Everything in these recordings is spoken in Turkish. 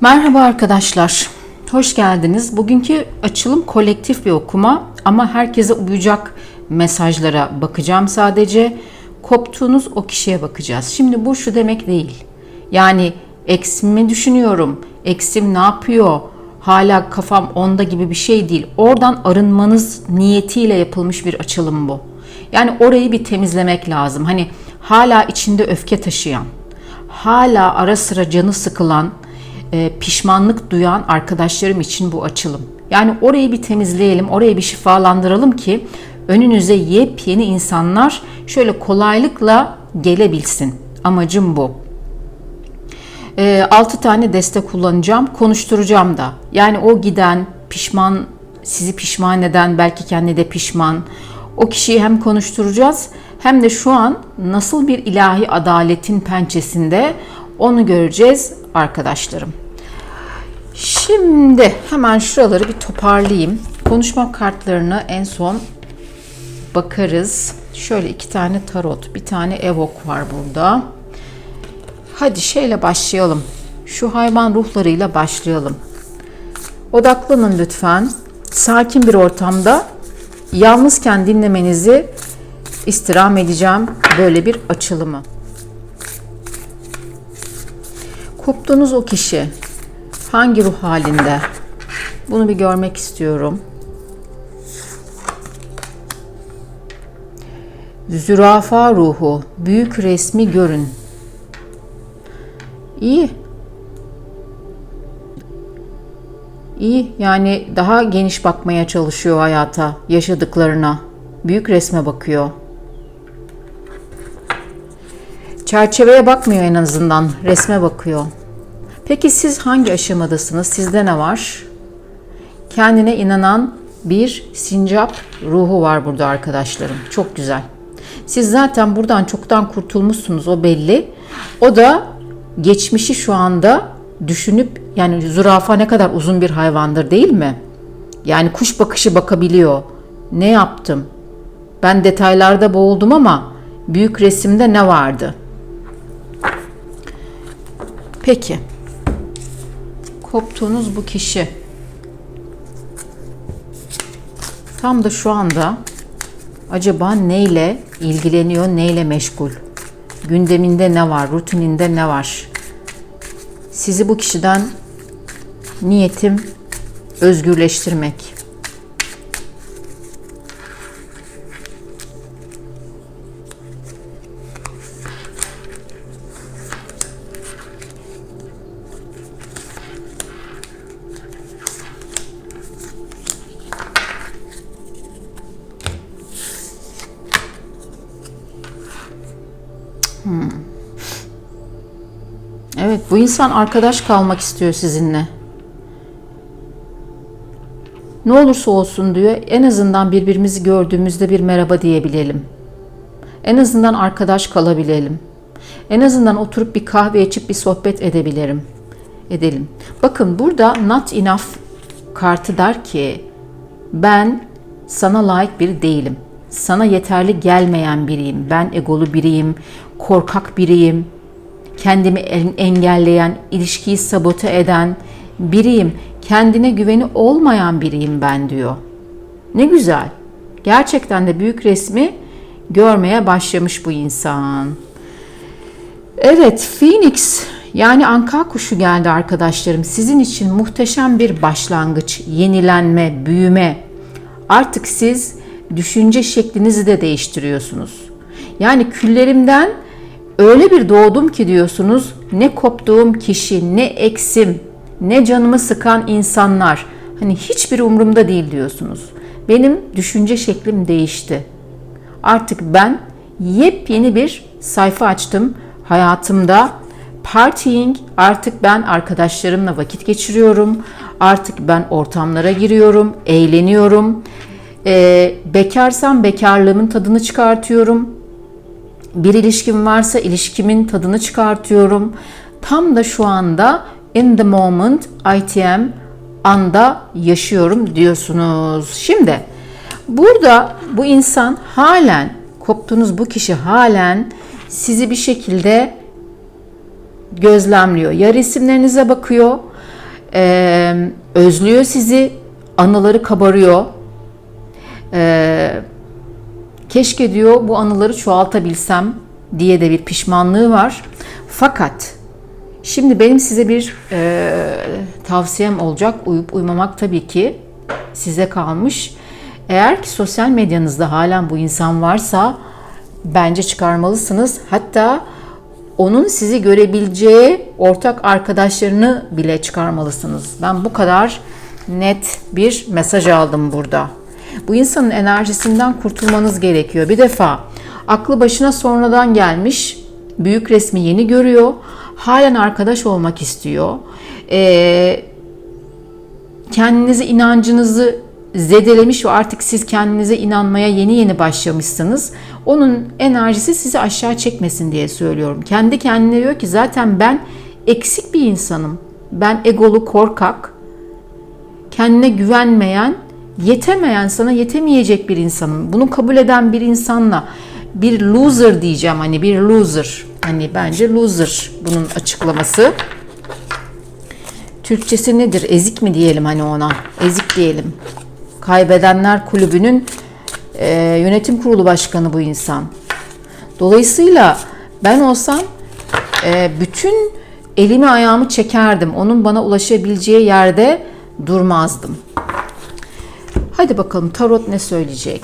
Merhaba arkadaşlar. Hoş geldiniz. Bugünkü açılım kolektif bir okuma ama herkese uyacak mesajlara bakacağım sadece. Koptuğunuz o kişiye bakacağız. Şimdi bu şu demek değil. Yani eksimi düşünüyorum. Eksim ne yapıyor? Hala kafam onda gibi bir şey değil. Oradan arınmanız niyetiyle yapılmış bir açılım bu. Yani orayı bir temizlemek lazım. Hani hala içinde öfke taşıyan, hala ara sıra canı sıkılan, e, pişmanlık duyan arkadaşlarım için bu açılım. Yani orayı bir temizleyelim, orayı bir şifalandıralım ki önünüze yepyeni insanlar şöyle kolaylıkla gelebilsin. Amacım bu. 6 tane destek kullanacağım, konuşturacağım da. Yani o giden, pişman, sizi pişman eden, belki kendi de pişman. O kişiyi hem konuşturacağız hem de şu an nasıl bir ilahi adaletin pençesinde onu göreceğiz arkadaşlarım. Şimdi hemen şuraları bir toparlayayım. Konuşma kartlarını en son bakarız. Şöyle iki tane tarot, bir tane evok var burada. Hadi şeyle başlayalım. Şu hayvan ruhlarıyla başlayalım. Odaklanın lütfen. Sakin bir ortamda yalnızken dinlemenizi istirham edeceğim böyle bir açılımı. Koptuğunuz o kişi hangi ruh halinde? Bunu bir görmek istiyorum. Zürafa ruhu, büyük resmi görün. İyi. İyi yani daha geniş bakmaya çalışıyor hayata, yaşadıklarına. Büyük resme bakıyor. Çerçeveye bakmıyor en azından, resme bakıyor. Peki siz hangi aşamadasınız? Sizde ne var? Kendine inanan bir sincap ruhu var burada arkadaşlarım. Çok güzel. Siz zaten buradan çoktan kurtulmuşsunuz o belli. O da geçmişi şu anda düşünüp yani zürafa ne kadar uzun bir hayvandır değil mi? Yani kuş bakışı bakabiliyor. Ne yaptım? Ben detaylarda boğuldum ama büyük resimde ne vardı? Peki. Koptuğunuz bu kişi tam da şu anda acaba neyle ilgileniyor, neyle meşgul? Gündeminde ne var, rutininde ne var? Sizi bu kişiden niyetim özgürleştirmek. Evet, bu insan arkadaş kalmak istiyor sizinle. Ne olursa olsun diyor, en azından birbirimizi gördüğümüzde bir merhaba diyebilelim. En azından arkadaş kalabilelim. En azından oturup bir kahve içip bir sohbet edebilirim. Edelim. Bakın burada not enough kartı der ki ben sana layık biri değilim. Sana yeterli gelmeyen biriyim. Ben egolu biriyim, korkak biriyim, kendimi engelleyen, ilişkiyi sabote eden biriyim. Kendine güveni olmayan biriyim ben diyor. Ne güzel. Gerçekten de büyük resmi görmeye başlamış bu insan. Evet, Phoenix yani anka kuşu geldi arkadaşlarım. Sizin için muhteşem bir başlangıç, yenilenme, büyüme. Artık siz düşünce şeklinizi de değiştiriyorsunuz. Yani küllerimden öyle bir doğdum ki diyorsunuz ne koptuğum kişi, ne eksim, ne canımı sıkan insanlar. Hani hiçbir umurumda değil diyorsunuz. Benim düşünce şeklim değişti. Artık ben yepyeni bir sayfa açtım hayatımda. Partying artık ben arkadaşlarımla vakit geçiriyorum. Artık ben ortamlara giriyorum, eğleniyorum. Ee, bekarsam bekarlığımın tadını çıkartıyorum bir ilişkim varsa ilişkimin tadını çıkartıyorum. Tam da şu anda in the moment ITM anda yaşıyorum diyorsunuz. Şimdi burada bu insan halen koptuğunuz bu kişi halen sizi bir şekilde gözlemliyor. Ya resimlerinize bakıyor, e, özlüyor sizi, anıları kabarıyor. E, keşke diyor bu anıları çoğaltabilsem diye de bir pişmanlığı var. Fakat şimdi benim size bir e, tavsiyem olacak. Uyup uymamak tabii ki size kalmış. Eğer ki sosyal medyanızda halen bu insan varsa bence çıkarmalısınız. Hatta onun sizi görebileceği ortak arkadaşlarını bile çıkarmalısınız. Ben bu kadar net bir mesaj aldım burada. Bu insanın enerjisinden kurtulmanız gerekiyor. Bir defa aklı başına sonradan gelmiş, büyük resmi yeni görüyor, halen arkadaş olmak istiyor. Ee, kendinizi, inancınızı zedelemiş ve artık siz kendinize inanmaya yeni yeni başlamışsınız. Onun enerjisi sizi aşağı çekmesin diye söylüyorum. Kendi kendine diyor ki zaten ben eksik bir insanım. Ben egolu, korkak, kendine güvenmeyen, yetemeyen, sana yetemeyecek bir insanım. Bunu kabul eden bir insanla bir loser diyeceğim hani bir loser. Hani bence loser bunun açıklaması. Türkçesi nedir? Ezik mi diyelim hani ona? Ezik diyelim. Kaybedenler Kulübü'nün e, yönetim kurulu başkanı bu insan. Dolayısıyla ben olsam e, bütün elimi ayağımı çekerdim. Onun bana ulaşabileceği yerde durmazdım. Hadi bakalım tarot ne söyleyecek?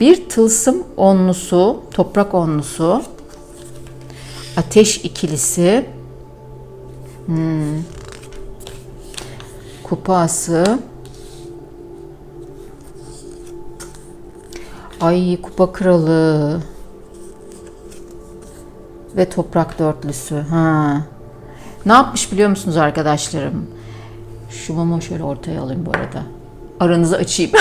Bir tılsım onlusu, toprak onlusu, ateş ikilisi, hmm, kupası, ay kupa kralı ve toprak dörtlüsü. Ha. Ne yapmış biliyor musunuz arkadaşlarım? Şu mama şöyle ortaya alayım bu arada. Aranızı açayım.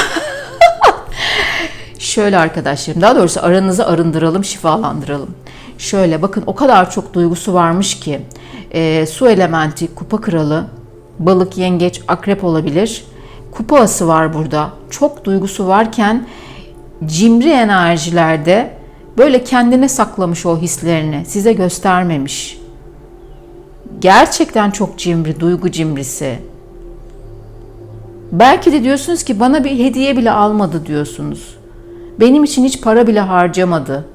Şöyle arkadaşlarım, daha doğrusu aranızı arındıralım, şifalandıralım. Şöyle bakın o kadar çok duygusu varmış ki e, su elementi, kupa kralı, balık, yengeç, akrep olabilir. Kupa ası var burada. Çok duygusu varken cimri enerjilerde böyle kendine saklamış o hislerini, size göstermemiş. Gerçekten çok cimri, duygu cimrisi. Belki de diyorsunuz ki bana bir hediye bile almadı diyorsunuz. Benim için hiç para bile harcamadı.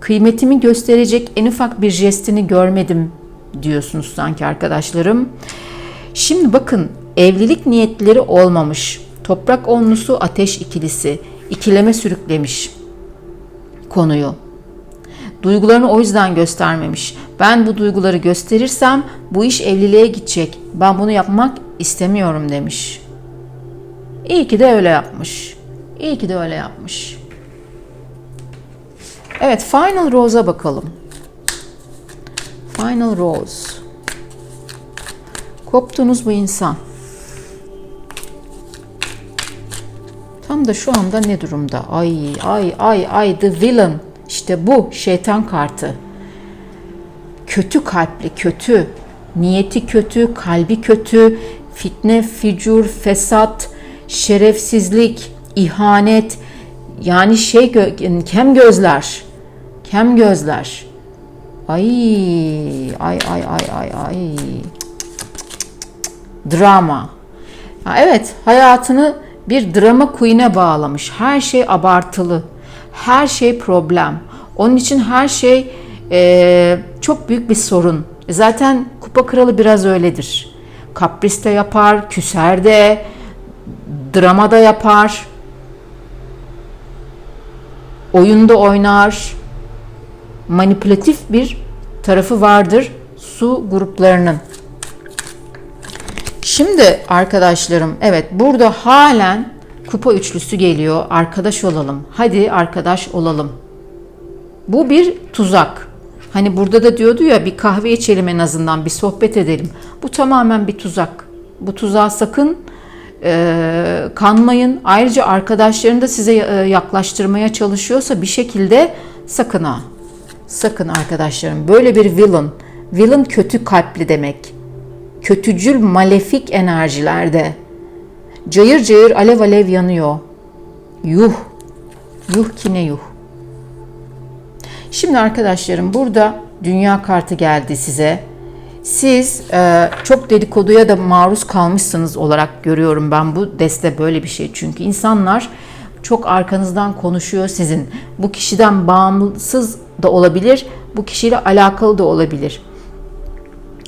Kıymetimi gösterecek en ufak bir jestini görmedim diyorsunuz sanki arkadaşlarım. Şimdi bakın evlilik niyetleri olmamış. Toprak onlusu ateş ikilisi ikileme sürüklemiş konuyu. Duygularını o yüzden göstermemiş. Ben bu duyguları gösterirsem bu iş evliliğe gidecek. Ben bunu yapmak istemiyorum demiş. İyi ki de öyle yapmış. İyi ki de öyle yapmış. Evet, Final Rose'a bakalım. Final Rose. Koptuğunuz bu insan. Tam da şu anda ne durumda? Ay ay ay ay the villain. İşte bu şeytan kartı. Kötü kalpli, kötü. Niyeti kötü, kalbi kötü. Fitne, ficur, fesat, şerefsizlik, ihanet. Yani şey kem gözler. Kem gözler. Ay ay ay ay ay ay. Drama. Ha, evet hayatını bir drama queen'e bağlamış. Her şey abartılı. Her şey problem. Onun için her şey e, çok büyük bir sorun. Zaten kupa kralı biraz öyledir. Kapris de yapar, küser de, drama da yapar. Oyunda oynar. Manipülatif bir tarafı vardır su gruplarının. Şimdi arkadaşlarım evet burada halen kupa üçlüsü geliyor. Arkadaş olalım. Hadi arkadaş olalım. Bu bir tuzak. Hani burada da diyordu ya bir kahve içelim en azından bir sohbet edelim. Bu tamamen bir tuzak. Bu tuzağa sakın e, kanmayın. Ayrıca arkadaşlarını da size e, yaklaştırmaya çalışıyorsa bir şekilde sakın ha. Sakın arkadaşlarım. Böyle bir villain. Villain kötü kalpli demek kötücül malefik enerjilerde cayır cayır alev alev yanıyor. Yuh. Yuh ki ne yuh. Şimdi arkadaşlarım burada Dünya kartı geldi size. Siz e, çok dedikoduya da maruz kalmışsınız olarak görüyorum ben bu deste böyle bir şey. Çünkü insanlar çok arkanızdan konuşuyor sizin. Bu kişiden bağımsız da olabilir, bu kişiyle alakalı da olabilir.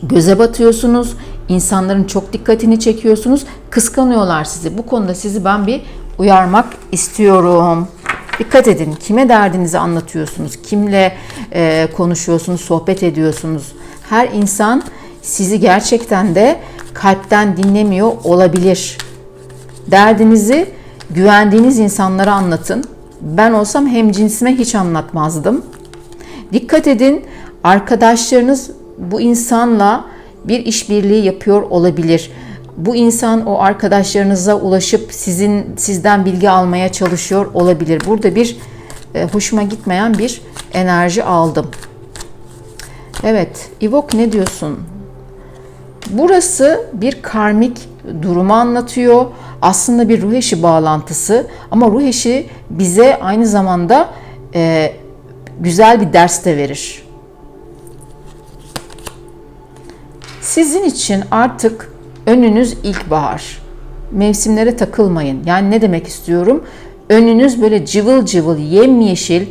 Göze batıyorsunuz, insanların çok dikkatini çekiyorsunuz, kıskanıyorlar sizi. Bu konuda sizi ben bir uyarmak istiyorum. Dikkat edin. Kime derdinizi anlatıyorsunuz? Kimle e, konuşuyorsunuz, sohbet ediyorsunuz? Her insan sizi gerçekten de kalpten dinlemiyor olabilir. Derdinizi güvendiğiniz insanlara anlatın. Ben olsam hem cinsime hiç anlatmazdım. Dikkat edin. Arkadaşlarınız bu insanla bir işbirliği yapıyor olabilir. Bu insan o arkadaşlarınıza ulaşıp sizin sizden bilgi almaya çalışıyor olabilir. Burada bir e, hoşuma gitmeyen bir enerji aldım. Evet, İvok ne diyorsun? Burası bir karmik durumu anlatıyor. Aslında bir ruh eşi bağlantısı ama ruh eşi bize aynı zamanda e, güzel bir ders de verir. Sizin için artık önünüz ilkbahar. Mevsimlere takılmayın. Yani ne demek istiyorum? Önünüz böyle cıvıl cıvıl, yemyeşil,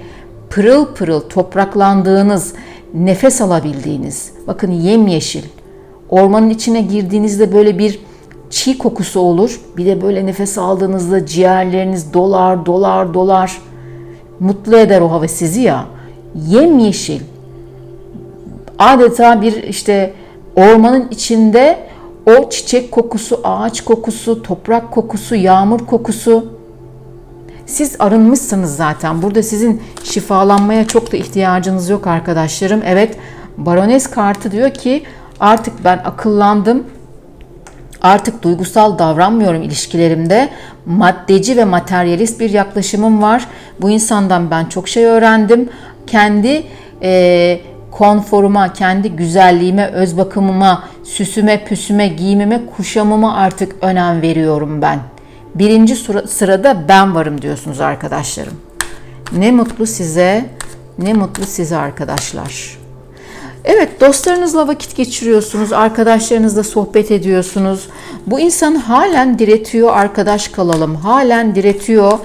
pırıl pırıl topraklandığınız, nefes alabildiğiniz. Bakın yemyeşil. Ormanın içine girdiğinizde böyle bir çiğ kokusu olur. Bir de böyle nefes aldığınızda ciğerleriniz dolar, dolar, dolar. Mutlu eder o hava sizi ya. Yemyeşil. Adeta bir işte ormanın içinde o çiçek kokusu, ağaç kokusu, toprak kokusu, yağmur kokusu. Siz arınmışsınız zaten. Burada sizin şifalanmaya çok da ihtiyacınız yok arkadaşlarım. Evet, Barones kartı diyor ki artık ben akıllandım. Artık duygusal davranmıyorum ilişkilerimde. Maddeci ve materyalist bir yaklaşımım var. Bu insandan ben çok şey öğrendim. Kendi e, konforuma, kendi güzelliğime, öz bakımıma, süsüme, püsüme, giyimime, kuşamıma artık önem veriyorum ben. Birinci sırada ben varım diyorsunuz arkadaşlarım. Ne mutlu size, ne mutlu size arkadaşlar. Evet dostlarınızla vakit geçiriyorsunuz, arkadaşlarınızla sohbet ediyorsunuz. Bu insan halen diretiyor arkadaş kalalım, halen diretiyor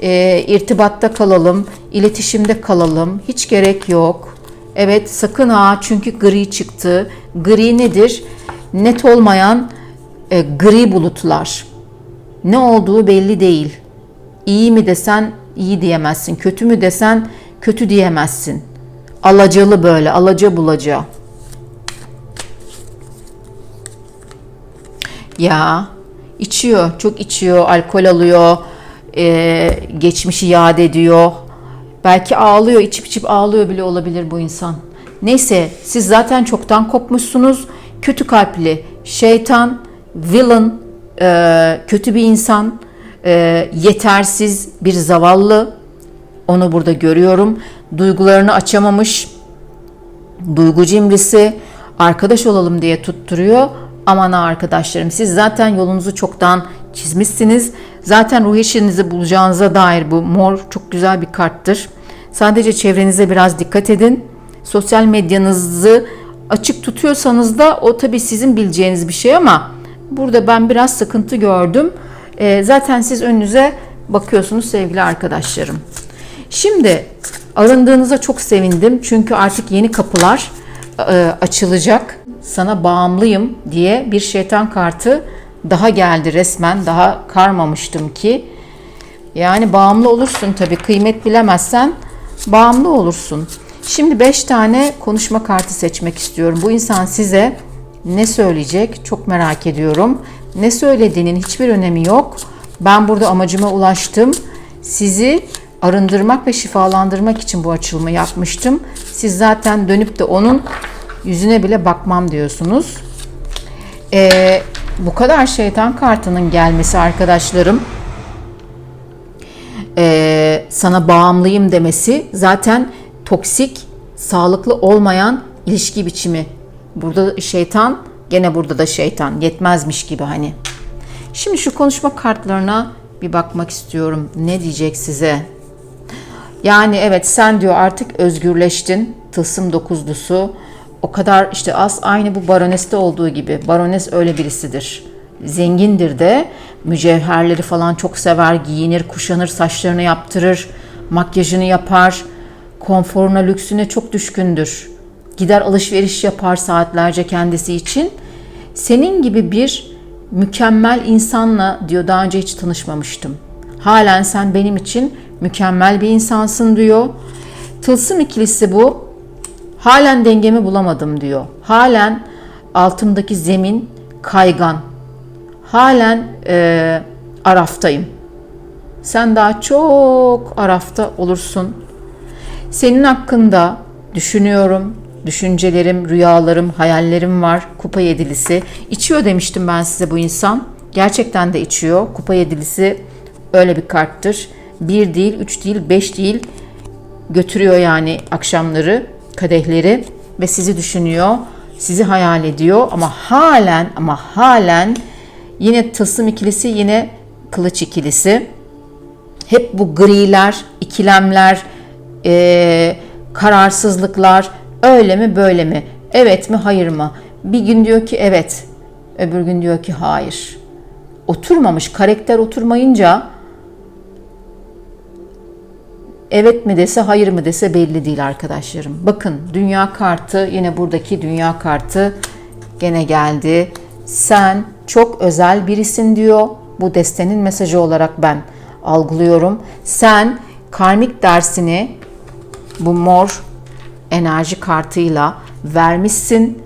e, irtibatta kalalım, iletişimde kalalım. Hiç gerek yok. Evet sakın ha çünkü gri çıktı. Gri nedir? Net olmayan e, gri bulutlar. Ne olduğu belli değil. İyi mi desen iyi diyemezsin. Kötü mü desen kötü diyemezsin. Alacalı böyle, alaca bulaca. Ya içiyor, çok içiyor, alkol alıyor, e, geçmişi yad ediyor. Belki ağlıyor, içip içip ağlıyor bile olabilir bu insan. Neyse siz zaten çoktan kopmuşsunuz. Kötü kalpli, şeytan, villain, e, kötü bir insan, e, yetersiz bir zavallı. Onu burada görüyorum. Duygularını açamamış, duygu cimrisi, arkadaş olalım diye tutturuyor. Aman arkadaşlarım siz zaten yolunuzu çoktan çizmişsiniz. Zaten ruh eşinizi bulacağınıza dair bu mor çok güzel bir karttır. Sadece çevrenize biraz dikkat edin. Sosyal medyanızı açık tutuyorsanız da o tabii sizin bileceğiniz bir şey ama burada ben biraz sıkıntı gördüm. E, zaten siz önünüze bakıyorsunuz sevgili arkadaşlarım. Şimdi arındığınıza çok sevindim çünkü artık yeni kapılar e, açılacak. Sana bağımlıyım diye bir şeytan kartı daha geldi resmen. Daha karmamıştım ki. Yani bağımlı olursun tabii. Kıymet bilemezsen bağımlı olursun. Şimdi 5 tane konuşma kartı seçmek istiyorum. Bu insan size ne söyleyecek? Çok merak ediyorum. Ne söylediğinin hiçbir önemi yok. Ben burada amacıma ulaştım. Sizi arındırmak ve şifalandırmak için bu açılımı yapmıştım. Siz zaten dönüp de onun yüzüne bile bakmam diyorsunuz. Ee, bu kadar şeytan kartının gelmesi arkadaşlarım e, sana bağımlıyım demesi zaten toksik, sağlıklı olmayan ilişki biçimi. Burada şeytan, gene burada da şeytan. Yetmezmiş gibi hani. Şimdi şu konuşma kartlarına bir bakmak istiyorum. Ne diyecek size? Yani evet sen diyor artık özgürleştin. tılsım dokuzlusu o kadar işte az aynı bu baroneste olduğu gibi. Barones öyle birisidir. Zengindir de mücevherleri falan çok sever, giyinir, kuşanır, saçlarını yaptırır, makyajını yapar, konforuna, lüksüne çok düşkündür. Gider alışveriş yapar saatlerce kendisi için. Senin gibi bir mükemmel insanla diyor daha önce hiç tanışmamıştım. Halen sen benim için mükemmel bir insansın diyor. Tılsım ikilisi bu. Halen dengemi bulamadım diyor. Halen altımdaki zemin kaygan. Halen e, araftayım. Sen daha çok arafta olursun. Senin hakkında düşünüyorum, düşüncelerim, rüyalarım, hayallerim var. Kupa yedilisi. İçiyor demiştim ben size bu insan. Gerçekten de içiyor. Kupa yedilisi öyle bir karttır. Bir değil, üç değil, beş değil. Götürüyor yani akşamları kadehleri ve sizi düşünüyor. Sizi hayal ediyor ama halen ama halen yine tılsım ikilisi yine kılıç ikilisi. Hep bu griler, ikilemler, eee, kararsızlıklar öyle mi böyle mi? Evet mi hayır mı? Bir gün diyor ki evet, öbür gün diyor ki hayır. Oturmamış, karakter oturmayınca evet mi dese hayır mı dese belli değil arkadaşlarım. Bakın dünya kartı yine buradaki dünya kartı gene geldi. Sen çok özel birisin diyor. Bu destenin mesajı olarak ben algılıyorum. Sen karmik dersini bu mor enerji kartıyla vermişsin.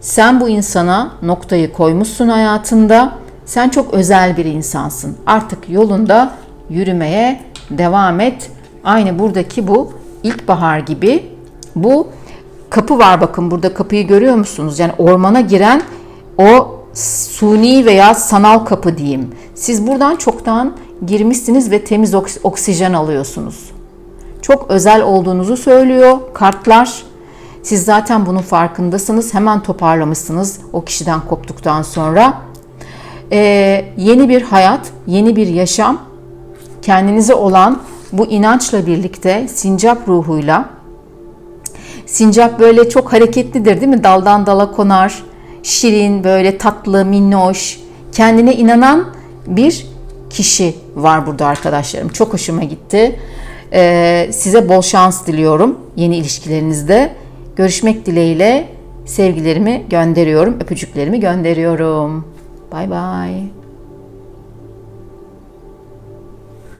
Sen bu insana noktayı koymuşsun hayatında. Sen çok özel bir insansın. Artık yolunda yürümeye devam et. Aynı buradaki bu ilkbahar gibi bu kapı var bakın burada kapıyı görüyor musunuz? Yani ormana giren o suni veya sanal kapı diyeyim. Siz buradan çoktan girmişsiniz ve temiz oks- oksijen alıyorsunuz. Çok özel olduğunuzu söylüyor kartlar. Siz zaten bunun farkındasınız. Hemen toparlamışsınız o kişiden koptuktan sonra. Ee, yeni bir hayat, yeni bir yaşam, kendinize olan bu inançla birlikte sincap ruhuyla Sincap böyle çok hareketlidir değil mi? Daldan dala konar. Şirin, böyle tatlı, minnoş, kendine inanan bir kişi var burada arkadaşlarım. Çok hoşuma gitti. Ee, size bol şans diliyorum yeni ilişkilerinizde. Görüşmek dileğiyle sevgilerimi gönderiyorum, öpücüklerimi gönderiyorum. Bay bay.